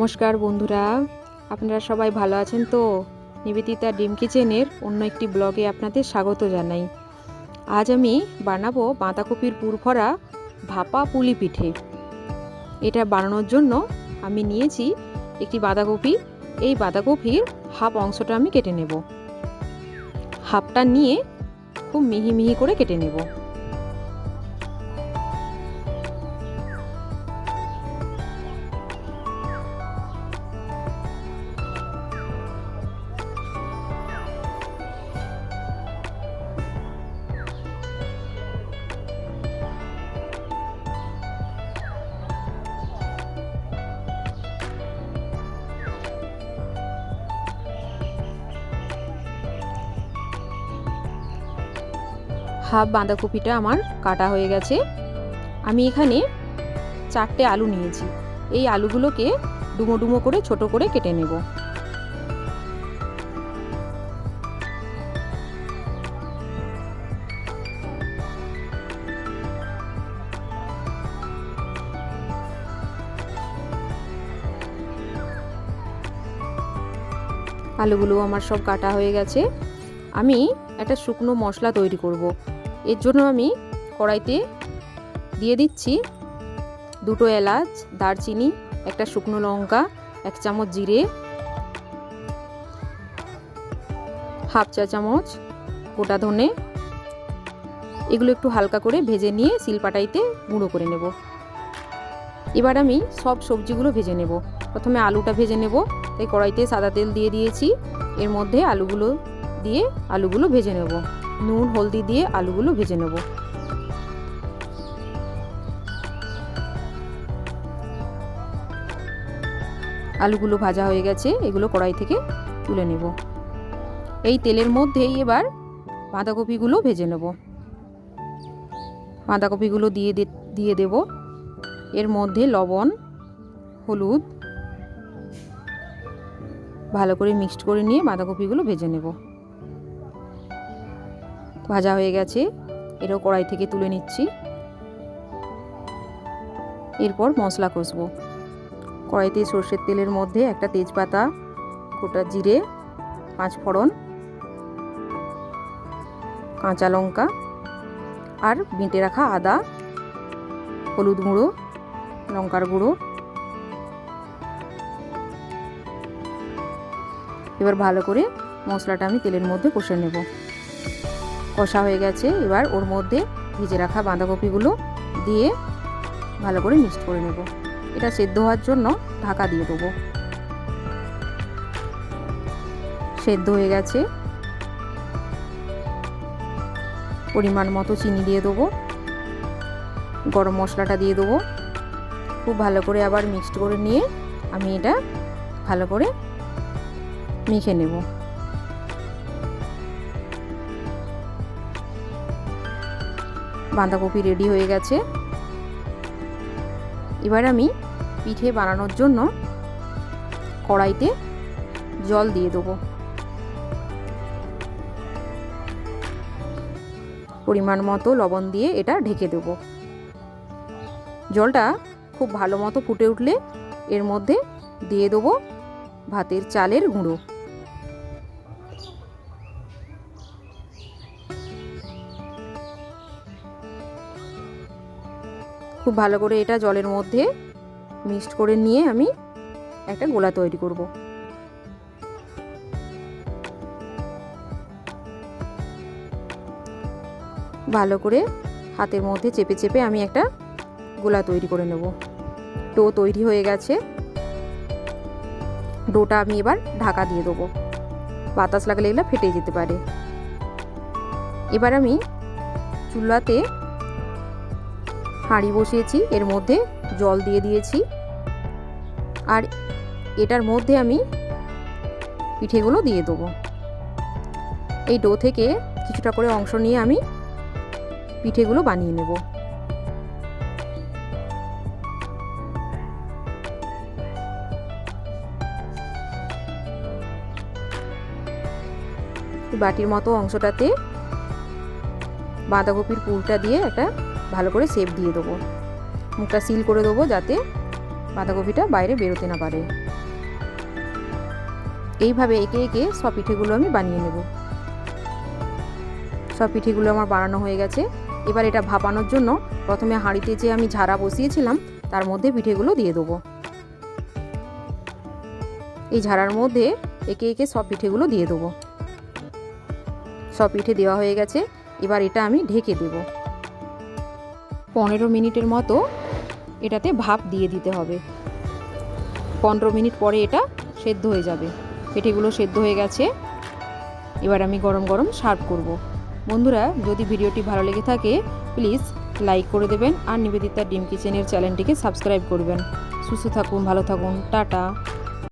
নমস্কার বন্ধুরা, আপনারা সবাই ভালো আছেন তো? নিবেদিতা ডিম কিচেনের অন্য একটি ব্লগে আপনাদের স্বাগত জানাই। আজ আমি বানাবো বাঁধাকপির পুর ভরা ভাপা পুলি পিঠে। এটা বানানোর জন্য আমি নিয়েছি একটি বাঁধাকপি। এই বাঁধাকপির হাফ অংশটা আমি কেটে নেব। হাফটা নিয়ে খুব মিহি মিহি করে কেটে নেব। হাফ বাঁধাকপিটা আমার কাটা হয়ে গেছে। আমি এখানে চারটে আলু নিয়েছি। এই আলুগুলোকে ডুমো ডুমো করে ছোট করে কেটে নেব। আলুগুলো আমার সব কাটা হয়ে গেছে। আমি একটা শুকনো মশলা তৈরি করব। এর জন্য আমি কড়াইতে দিয়ে দিচ্ছি দুটো এলাচ, দারচিনি, একটা শুকনো লঙ্কা, এক চামচ জিরে, হাফ চা চামচ গোটা ধনে। এগুলো একটু হালকা করে ভেজে নিয়ে শিলপাটাইতে গুঁড়ো করে নেব। এবার আমি সব সবজিগুলো ভেজে নেব। প্রথমে আলুটা ভেজে নেব। তাই কড়াইতে সাদা তেল দিয়ে দিয়েছি। এর মধ্যে আলুগুলো দিয়ে আলুগুলো ভেজে নেব। নুন, হলদি দিয়ে আলুগুলো ভেজে নেব। আলুগুলো ভাজা হয়ে গেছে, এগুলো কড়াই থেকে তুলে নেব। এই তেলের মধ্যেই এবার বাঁধাকপিগুলো ভেজে নেব। বাঁধাকপিগুলো দিয়ে দিয়ে দেব। এর মধ্যে লবণ, হলুদ, ভালো করে মিক্সড করে নিয়ে বাঁধাকপিগুলো ভেজে নেব। ভাজা হয়ে গেছে। এটাও কড়াই থেকে তুলে নিচ্ছি। এরপর মশলা কষবো। কড়াইতে সর্ষের তেলের মধ্যে একটা তেজপাতা, গোটা জিরে, পাঁচ ফোড়ন, কাঁচা লঙ্কা আর বেঁটে রাখা আদা, হলুদ গুঁড়ো, লঙ্কার গুঁড়ো। এবার ভালো করে মশলাটা আমি তেলের মধ্যে কষে নেব। কষা হয়ে গেছে। এবার ওর মধ্যে ভেজে রাখা বাঁধাকপিগুলো দিয়ে ভালো করে মিক্সড করে নেব। এটা সেদ্ধ হওয়ার জন্য ঢাকা দিয়ে দেবো। সেদ্ধ হয়ে গেছে। পরিমাণ মতো চিনি দিয়ে দেবো। গরম মশলাটা দিয়ে দেবো। খুব ভালো করে আবার মিক্সড করে নিয়ে আমি এটা ভালো করে মেখে নেব। বাঁধাকপি রেডি হয়ে গেছে। এবার আমি পিঠে বানানোর জন্য কড়াইতে জল দিয়ে দেবো। পরিমাণ মতো লবণ দিয়ে এটা ঢেকে দেব। জলটা খুব ভালো মতো ফুটে উঠলে এর মধ্যে দিয়ে দেবো ভাতের চালের গুঁড়ো। খুব ভালো করে এটা জলের মধ্যে মিক্সড করে নিয়ে আমি একটা গোলা তৈরি করব। ভালো করে হাতের মধ্যে চেপে চেপে আমি একটা গোলা তৈরি করে নেব। ডো তৈরি হয়ে গেছে। ডোটা আমি এবার ঢাকা দিয়ে দেবো। বাতাস লাগলে এগুলো ফেটে যেতে পারে। এবার আমি চুলাতে হাঁড়ি বসিয়েছি, এর মধ্যে জল দিয়ে দিয়েছি। আর এটার মধ্যে আমি পিঠেগুলো দিয়ে দেবো। এই ডো থেকে কিছুটা করে অংশ নিয়ে আমি পিঠেগুলো বানিয়ে নেব। বাটির মতো অংশটাতে বাঁধাকপির পুরটা দিয়ে একটা ভালো করে সেপ দিয়ে দেবো। মুখটা সিল করে দেবো যাতে বাঁধাকপিটা বাইরে বেরোতে না পারে। এইভাবে একে একে সব পিঠেগুলো আমি বানিয়ে নেব। সব পিঠেগুলো আমার বানানো হয়ে গেছে। এবার এটা ভাপানোর জন্য প্রথমে হাঁড়িতে যে আমি ঝাড়া বসিয়েছিলাম, তার মধ্যে পিঠেগুলো দিয়ে দেবো। এই ঝাড়ার মধ্যে একে একে সব পিঠেগুলো দিয়ে দেবো। সব পিঠে দেওয়া হয়ে গেছে। এবার এটা আমি ঢেকে দেব। পনেরো মিনিটের মতো এটাতে ভাপ দিয়ে দিতে হবে। পনেরো মিনিট পরে এটা সেদ্ধ হয়ে যাবে। পিঠেগুলো সেদ্ধ হয়ে গেছে। এবার আমি গরম গরম সার্ভ করব। বন্ধুরা, যদি ভিডিওটি ভালো লেগে থাকে, প্লিজ লাইক করে দেবেন আর নিবেদিতা ডিম কিচেনের চ্যানেলটিকে সাবস্ক্রাইব করবেন। সুস্থ থাকুন, ভালো থাকুন। টাটা।